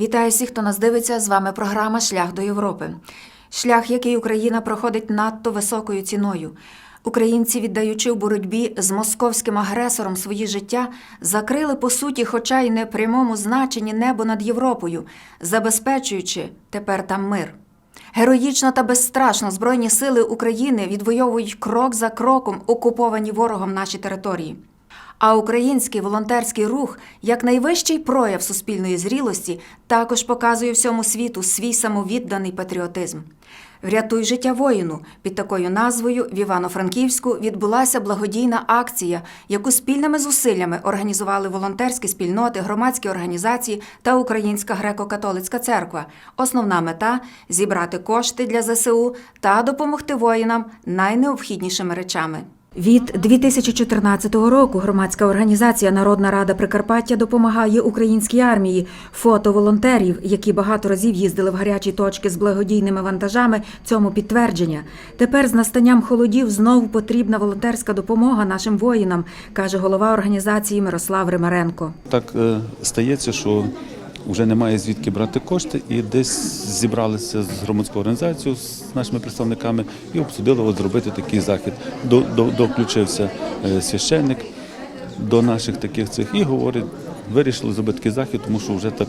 Вітаю всіх, хто нас дивиться. З вами програма Шлях до Європи. Шлях, який Україна проходить надто високою ціною. Українці, віддаючи в боротьбі з московським агресором свої життя, закрили по суті, хоча й не прямому значенні небо над Європою, забезпечуючи тепер там мир. Героїчно та безстрашно Збройні сили України відвоюють крок за кроком окуповані ворогом наші території. А український волонтерський рух, як найвищий прояв суспільної зрілості, також показує всьому світу свій самовідданий патріотизм. Врятуй життя воїну під такою назвою в Івано-Франківську відбулася благодійна акція, яку спільними зусиллями організували волонтерські спільноти, громадські організації та Українська греко-католицька церква. Основна мета зібрати кошти для ЗСУ та допомогти воїнам найнеобхіднішими речами. Від 2014 року громадська організація Народна Рада Прикарпаття допомагає українській армії. Фото волонтерів, які багато разів їздили в гарячі точки з благодійними вантажами, цьому підтвердження. Тепер з настанням холодів знову потрібна волонтерська допомога нашим воїнам, каже голова організації Мирослав Римаренко. Так е, стається, що вже немає звідки брати кошти, і десь зібралися з громадською організацією з нашими представниками і обсудили от зробити такий захід. До, до, доключився е, священник до наших таких цих і говорить, вирішили зробити такий захід, тому що вже так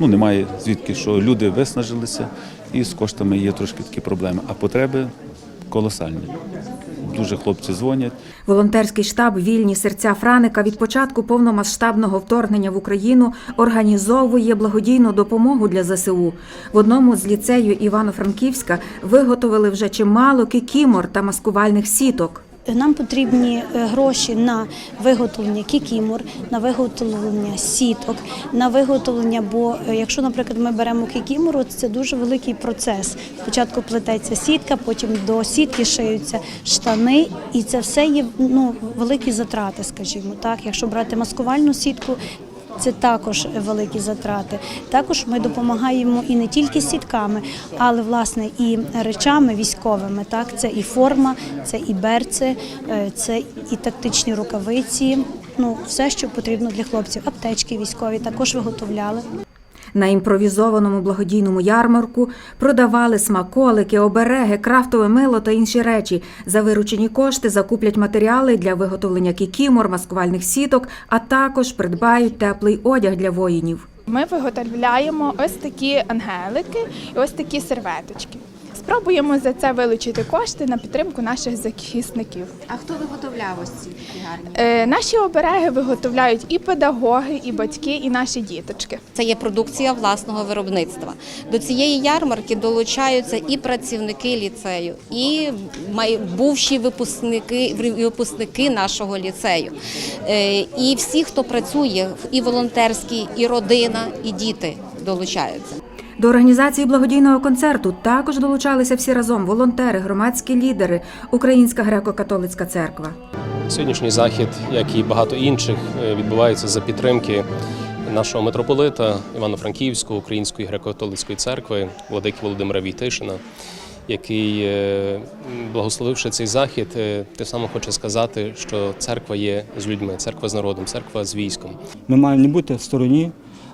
ну немає звідки, що люди виснажилися, і з коштами є трошки такі проблеми, а потреби колосальні. Дуже хлопці дзвонять. Волонтерський штаб Вільні серця Франика від початку повномасштабного вторгнення в Україну організовує благодійну допомогу для ЗСУ. В одному з ліцею Івано-Франківська виготовили вже чимало кікімор та маскувальних сіток. Нам потрібні е, гроші на виготовлення кікімор, на виготовлення сіток, на виготовлення. Бо е, якщо, наприклад, ми беремо кікімору, це дуже великий процес. Спочатку плететься сітка, потім до сітки шиються штани, і це все є ну великі затрати, скажімо так. Якщо брати маскувальну сітку. Це також великі затрати. Також ми допомагаємо і не тільки сітками, але власне і речами військовими. Так, це і форма, це і берці, е, це і тактичні рукавиці. Ну, все, що потрібно для хлопців. Аптечки військові також виготовляли. На імпровізованому благодійному ярмарку продавали смаколики, обереги, крафтове мило та інші речі. За виручені кошти закуплять матеріали для виготовлення кікімор, маскувальних сіток, а також придбають теплий одяг для воїнів. Ми виготовляємо ось такі ангелики і ось такі серветочки. Спробуємо за це вилучити кошти на підтримку наших захисників. А хто виготовляв ось ці гарні? Е, Наші обереги виготовляють і педагоги, і батьки, і наші діточки. Це є продукція власного виробництва. До цієї ярмарки долучаються і працівники ліцею, і бувші випускники, випускники нашого ліцею. Е, І всі, хто працює, і волонтерські, і родина, і діти долучаються. До організації благодійного концерту також долучалися всі разом волонтери, громадські лідери, Українська греко-католицька церква. Сьогоднішній захід, як і багато інших, е, відбувається за підтримки нашого митрополита Івано-Франківського Української греко-католицької церкви владики Володимира Війтишина, який, е, благословивши цей захід, е, тим самим хоче сказати, що церква є з людьми, церква з народом, церква з військом. Ми маємо не бути в стороні,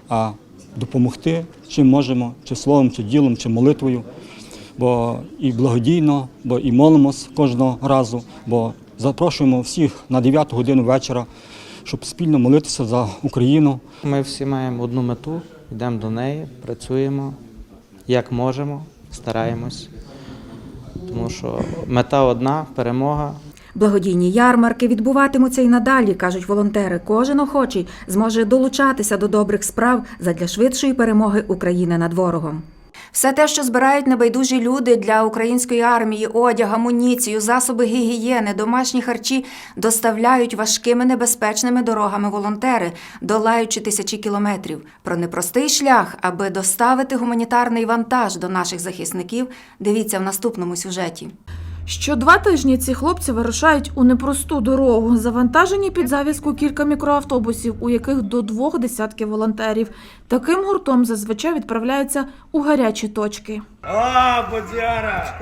а допомогти, чим можемо, чи словом, чи ділом, чи молитвою. Бо і благодійно, бо і молимось кожного разу, бо запрошуємо всіх на 9 годину вечора, щоб спільно молитися за Україну. Ми всі маємо одну мету, йдемо до неї, працюємо як можемо, стараємось. Тому що мета одна перемога. Благодійні ярмарки відбуватимуться і надалі, кажуть волонтери. Кожен охочий зможе долучатися до добрих справ задля швидшої перемоги України над ворогом. Все те, що збирають небайдужі люди для української армії, одяг, амуніцію, засоби гігієни, домашні харчі доставляють важкими небезпечними дорогами волонтери, долаючи тисячі кілометрів. Про непростий шлях, аби доставити гуманітарний вантаж до наших захисників, дивіться в наступному сюжеті. Що два тижні ці хлопці вирушають у непросту дорогу, завантажені під зав'язку кілька мікроавтобусів, у яких до двох десятків волонтерів. Таким гуртом зазвичай відправляються у гарячі точки. А, Бодяра!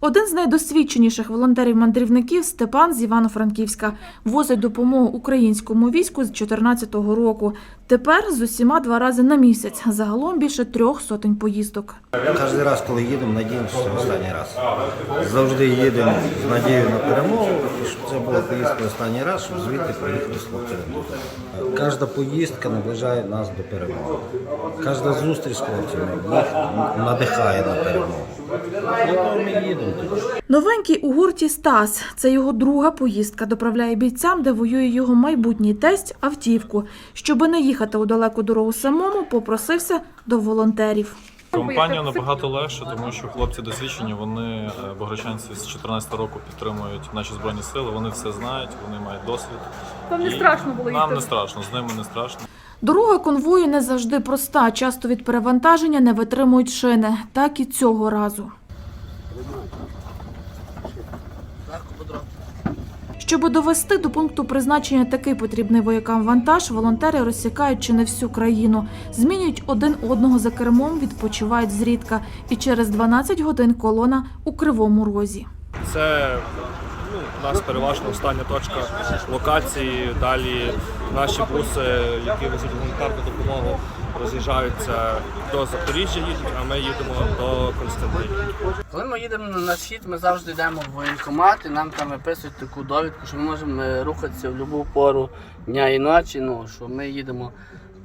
Один з найдосвідченіших волонтерів-мандрівників Степан з Івано-Франківська возить допомогу українському війську з 2014 року. Тепер з усіма два рази на місяць. Загалом більше трьох сотень поїздок. Кожен раз, коли їдемо, надіємося, що останній раз. Завжди їдемо з надією на перемогу, щоб це була поїздка останній раз, щоб звідти поїхати з хлопцями. Кожна поїздка наближає нас до перемоги. Кожна зустріч з хлопцями надихає на перемогу. Новенький у гурті Стас. Це його друга поїздка. Доправляє бійцям, де воює його майбутній тесть автівку. Щоби не їхати у далеку дорогу самому, попросився до волонтерів. Компанія набагато легше, тому що хлопці досвідчені, вони е, бограчанці з 14 року підтримують наші збройні сили. Вони все знають, вони мають досвід. Вам не страшно було Нам не страшно, з ними не страшно. Дорога конвою не завжди проста. Часто від перевантаження не витримують шини. Так і цього разу. Щоб довести до пункту призначення такий потрібний воякам вантаж, волонтери розсікають чи не всю країну, змінюють один одного за кермом, відпочивають зрідка. І через 12 годин колона у кривому розі. Це у нас переважно остання точка локації. Далі наші буси, які везуть гуманітарну допомогу, роз'їжджаються до Запоріжжя, їдуть, а ми їдемо до Константинів. Коли ми їдемо на схід, ми завжди йдемо в воєнкомат і нам там виписують таку довідку, що ми можемо рухатися в будь-яку пору дня і ночі. Ну що ми їдемо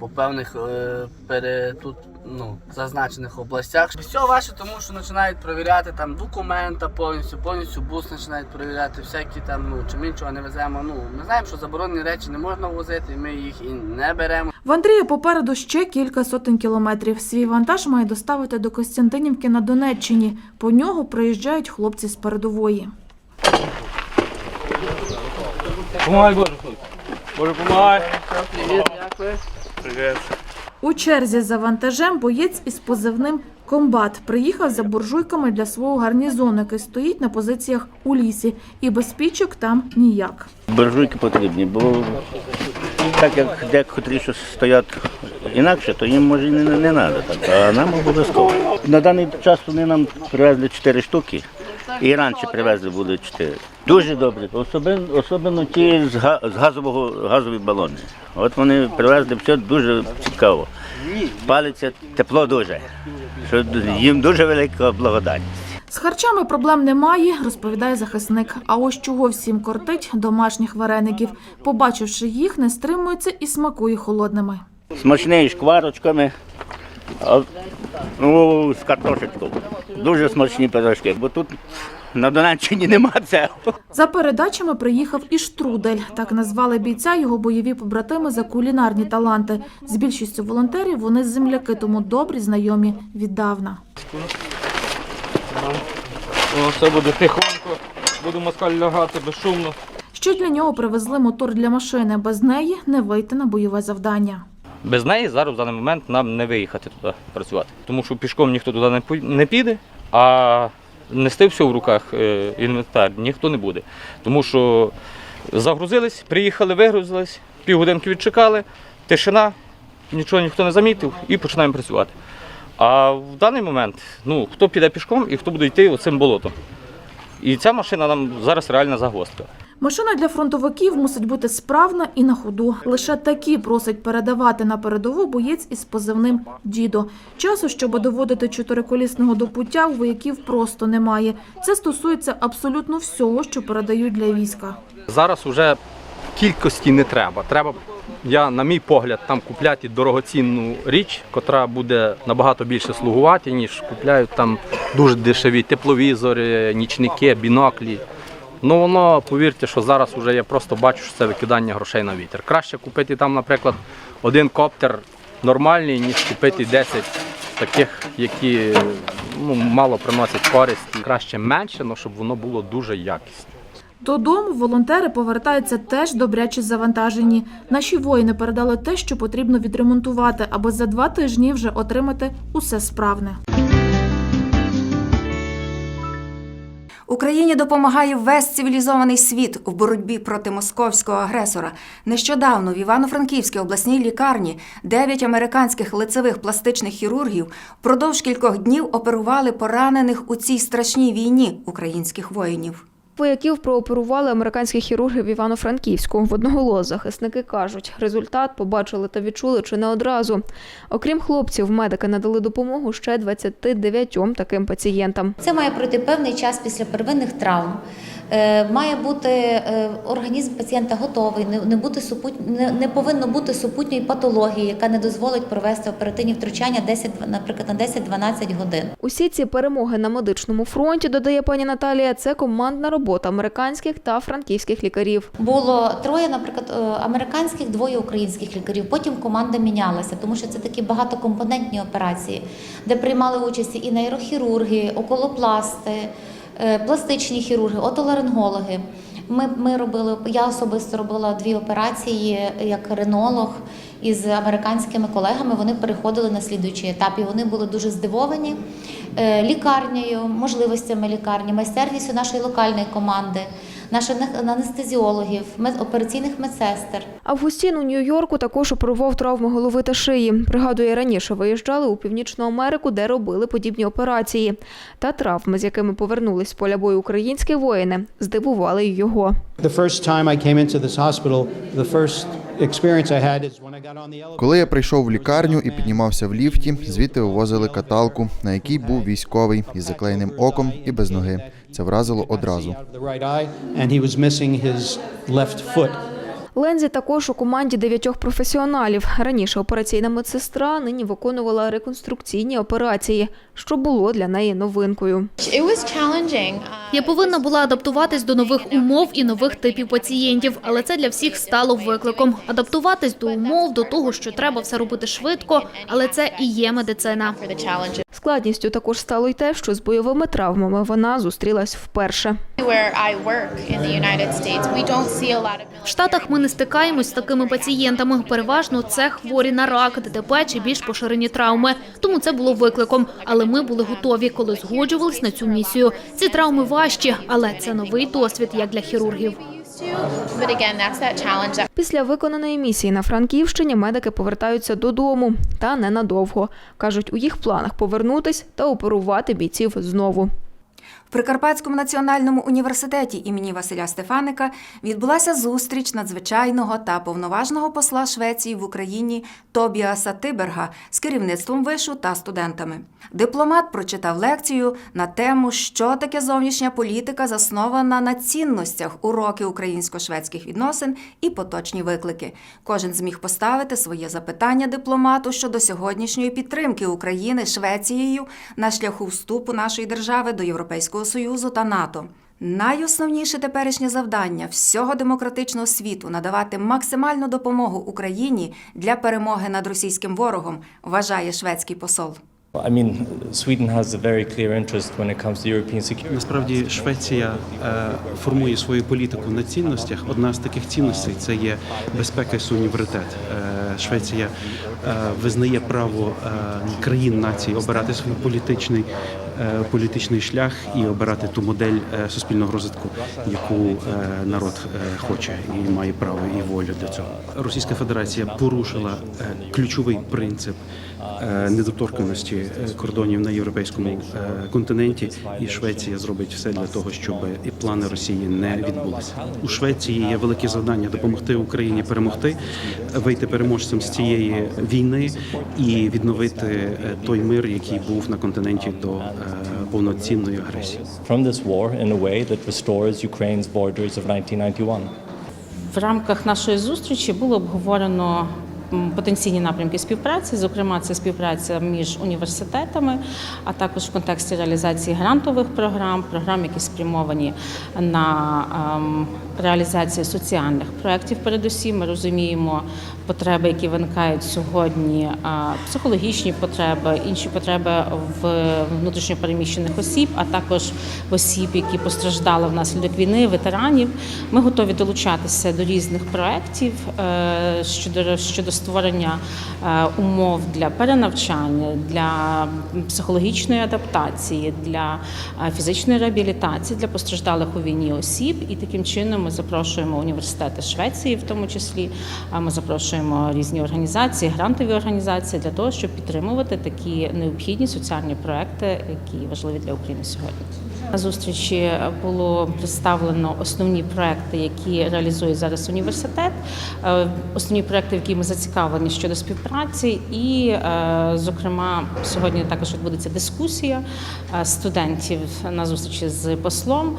по певних е, пере, тут ну, зазначених областях. Все ваше, тому що починають перевіряти там документа повністю, повністю бус починають перевіряти, всякі там, ну чи ми нічого не веземо. Ну ми знаємо, що заборонені речі не можна возити, і ми їх і не беремо. В Андрія попереду ще кілька сотень кілометрів. Свій вантаж має доставити до Костянтинівки на Донеччині. По нього приїжджають хлопці з передової. Помагай, Боже, Боже, помагай. Привіт, дякую. Привіт. У черзі за вантажем боєць із позивним Комбат приїхав за буржуйками для свого гарнізону, який стоїть на позиціях у лісі, і без спічок там ніяк. Буржуйки потрібні, бо так як декотрі що стоять інакше, то їм може і не, не треба так, а нам обов'язково. На даний час вони нам привезли 4 штуки, і раніше привезли були 4. Дуже добре, особливо, особливо ті з, га- з газового, газові балони. От вони привезли все дуже цікаво. Палиться тепло дуже, що їм дуже велика благодарність. З харчами проблем немає, розповідає захисник. А ось чого всім кортить домашніх вареників. Побачивши їх, не стримується і смакує холодними. Смачний шкварочками, а, ну, з картошечкою. Дуже смачні пирожки, бо тут на Донеччині нема цього. За передачами приїхав і штрудель. Так назвали бійця його бойові побратими за кулінарні таланти. З більшістю волонтерів вони земляки, тому добрі знайомі віддавна. О, все буде тихонько, буду москаль лягати безшумно. Ще для нього привезли мотор для машини. Без неї не вийти на бойове завдання. Без неї зараз в даний момент нам не виїхати туди працювати. Тому що пішком ніхто туди не піде, а нести все в руках е, інвентар ніхто не буде. Тому що загрузились, приїхали, вигрузились, півгодинки відчекали, тишина, нічого ніхто не замітив і починаємо працювати. А в даний момент ну, хто піде пішком і хто буде йти оцим болотом. І ця машина нам зараз реальна загвоздка. Машина для фронтовиків мусить бути справна і на ходу. Лише такі просить передавати на передову боєць із позивним Дідо. Часу, щоб доводити чотириколісного до пуття, у вояків просто немає. Це стосується абсолютно всього, що передають для війська. Зараз вже кількості не треба. Треба, я, на мій погляд, там купляти дорогоцінну річ, котра буде набагато більше слугувати, ніж купляють там дуже дешеві тепловізори, нічники, біноклі. Ну воно, повірте, що зараз вже я просто бачу, що це викидання грошей на вітер. Краще купити там, наприклад, один коптер нормальний, ніж купити 10 таких, які ну, мало приносять користь. Краще менше, але щоб воно було дуже якісне. Додому волонтери повертаються теж добряче завантажені. Наші воїни передали те, що потрібно відремонтувати, аби за два тижні вже отримати усе справне. Україні допомагає весь цивілізований світ в боротьбі проти московського агресора. Нещодавно в Івано-Франківській обласній лікарні дев'ять американських лицевих пластичних хірургів впродовж кількох днів оперували поранених у цій страшній війні українських воїнів. Вояків прооперували американські хірурги в Івано-Франківську. В одноголос захисники кажуть, результат побачили та відчули чи не одразу. Окрім хлопців, медики надали допомогу ще 29 таким пацієнтам. Це має пройти певний час після первинних травм. Е, Має бути е, організм пацієнта готовий, не, бути супут, не, не повинно бути супутньої патології, яка не дозволить провести оперативні втручання 10, наприклад, на 10-12 годин. Усі ці перемоги на медичному фронті, додає пані Наталія, це командна робота американських та франківських лікарів. Було троє, наприклад, е, американських, двоє українських лікарів. Потім команда мінялася, тому що це такі багатокомпонентні операції, де приймали участь і нейрохірурги, околопласти, пластичні хірурги, отоларингологи. Ми, ми робили, я особисто робила дві операції як ренолог із американськими колегами. Вони переходили на слідуючий етап. І вони були дуже здивовані е, лікарнею, можливостями лікарні, майстерністю нашої локальної команди, наших анестезіологів, операційних медсестер. Августін у Нью-Йорку також оперував травми голови та шиї. Пригадує, раніше виїжджали у Північну Америку, де робили подібні операції. Та травми, з якими повернулись з поля бою українські воїни, здивували його. Коли я прийшов в лікарню і піднімався в ліфті, звідти вивозили каталку, на якій був військовий із заклеєним оком і без ноги. Це вразило одразу. Лензі також у команді дев'ятьох професіоналів. Раніше операційна медсестра нині виконувала реконструкційні операції, що було для неї новинкою. Я повинна була адаптуватись до нових умов і нових типів пацієнтів, але це для всіх стало викликом. Адаптуватись до умов, до того, що треба все робити швидко, але це і є медицина. Складністю також стало й те, що з бойовими травмами вона зустрілась вперше. В Штатах ми не стикаємось з такими пацієнтами. Переважно це хворі на рак, ДТП чи більш поширені травми. Тому це було викликом. Але ми були готові, коли згоджувались на цю місію. Ці травми важчі, але це новий досвід як для хірургів. Після виконаної місії на Франківщині медики повертаються додому та ненадовго. кажуть, у їх планах повернутись та оперувати бійців знову. Прикарпатському національному університеті імені Василя Стефаника відбулася зустріч надзвичайного та повноважного посла Швеції в Україні Тобіаса Тиберга з керівництвом вишу та студентами. Дипломат прочитав лекцію на тему, що таке зовнішня політика, заснована на цінностях, уроки українсько-шведських відносин і поточні виклики. Кожен зміг поставити своє запитання дипломату щодо сьогоднішньої підтримки України Швецією на шляху вступу нашої держави до Європейського Союзу та НАТО. Найосновніше теперішнє завдання всього демократичного світу надавати максимальну допомогу Україні для перемоги над російським ворогом, вважає шведський посол. Насправді Швеція е, формує свою політику на цінностях. Одна з таких цінностей це є безпека і суверенітет. Е, Швеція е, визнає право е, країн націй обирати свій політичний. Е, Політичний шлях і обирати ту модель е, суспільного розвитку, яку е, народ хоче і має право і волю для цього. Російська Федерація порушила ключовий принцип недоторканості е, кордонів на європейському е, континенті, і Швеція зробить все для того, щоб і плани Росії не відбулися. У Швеції є велике завдання допомогти Україні перемогти, вийти переможцем з цієї війни і відновити е, той мир, який був на континенті до е, повноцінної агресії. From this war in a way that restores Ukraine's borders of 1991. В рамках нашої зустрічі було обговорено потенційні напрямки співпраці, зокрема, це співпраця між університетами, а також в контексті реалізації грантових програм, програм, які спрямовані на ем, реалізацію соціальних проєктів. Передусім, ми розуміємо потреби, які виникають сьогодні, психологічні потреби, інші потреби в внутрішньопереміщених осіб, а також осіб, які постраждали внаслідок війни, ветеранів. Ми готові долучатися до різних проєктів е, щодо щодо створення е, умов для перенавчання, для психологічної адаптації, для е, фізичної реабілітації для постраждалих у війні осіб. І таким чином ми запрошуємо університети Швеції, в тому числі. Ми запрошуємо різні організації, грантові організації для того, щоб підтримувати такі необхідні соціальні проекти, які важливі для України сьогодні. На зустрічі було представлено основні проекти, які реалізує зараз університет, е, основні проекти, в які ми зацікавлені щодо співпраці, і, е, зокрема, сьогодні також відбудеться дискусія е, студентів на зустрічі з послом,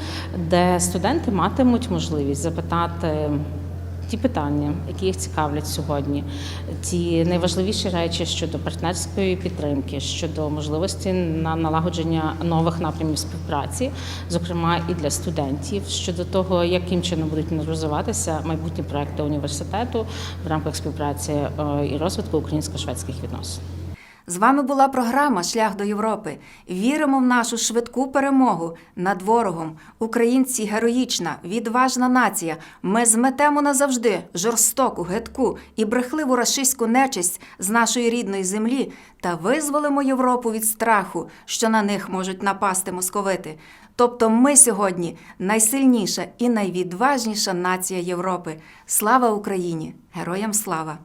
де студенти матимуть можливість запитати. Ті питання, які їх цікавлять сьогодні, ті найважливіші речі щодо партнерської підтримки, щодо можливості на налагодження нових напрямів співпраці, зокрема і для студентів, щодо того, яким чином будуть розвиватися майбутні проекти університету в рамках співпраці е, і розвитку українсько-шведських відносин. З вами була програма Шлях до Європи. Віримо в нашу швидку перемогу над ворогом. Українці героїчна, відважна нація. Ми зметемо назавжди жорстоку, гидку і брехливу рашистську нечисть з нашої рідної землі та визволимо Європу від страху, що на них можуть напасти московити. Тобто ми сьогодні найсильніша і найвідважніша нація Європи. Слава Україні! Героям слава!